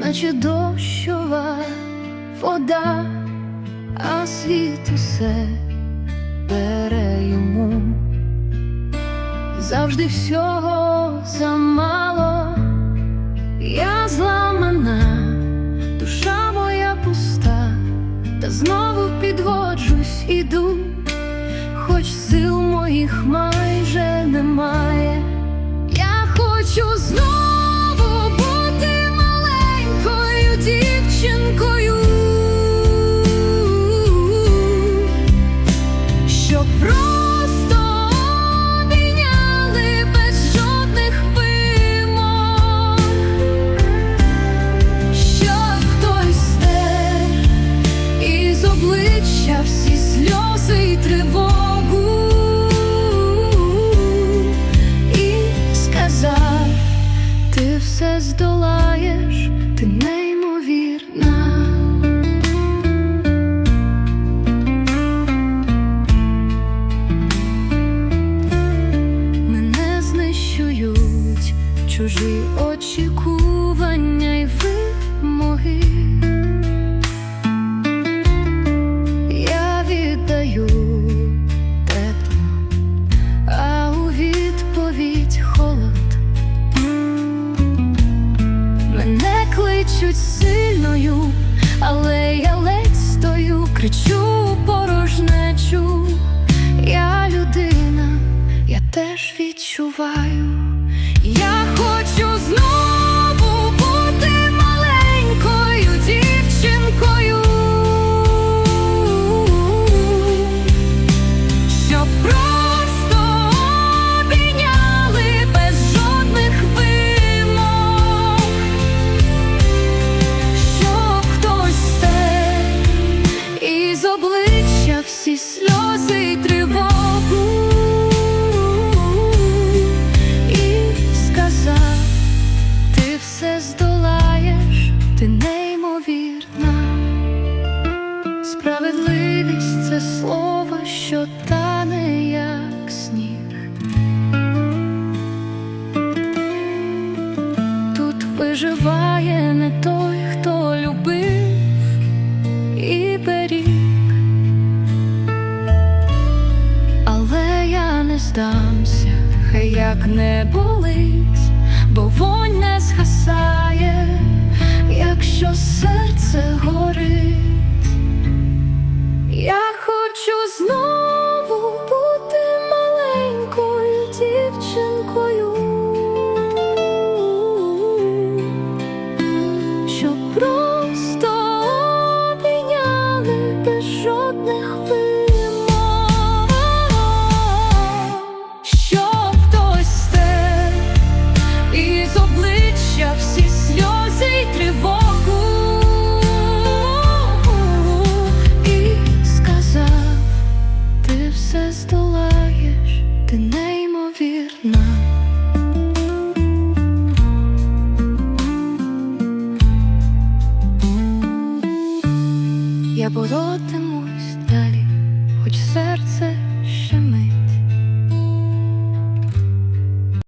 наче дощова вода, а світ усе бере йому. Завжди всього замало, я зламана, душа моя пуста, та знову підводжусь, іду, хоч сил моїх майже щоб просто обійняли без жодних вимог, щоб хтось стер із обличчя всі сльози й тривогу. І сказав, ти все здолаєш, вимоги. Я віддаю тепло, а у відповідь холод. Мене кличуть сильною, але я ледь стою, кричу порожнечу. Я людина, я теж відчуваю. Обличчя сльози й тривогу і сказав, ти все здолаєш, ти неймовірна. Справедливість це слово, що тане, як сніг. Тут виживає не той, здамся, хай як не болить, бо вонь не згасає, якщо серце горить. Я хочу знову бути маленькою дівчинкою, щоб просто обійняли без жодних з обличчя всі сльози й тривогу і сказав, ти все здолаєш, ти неймовірна. Я боротимусь далі, хоч серце.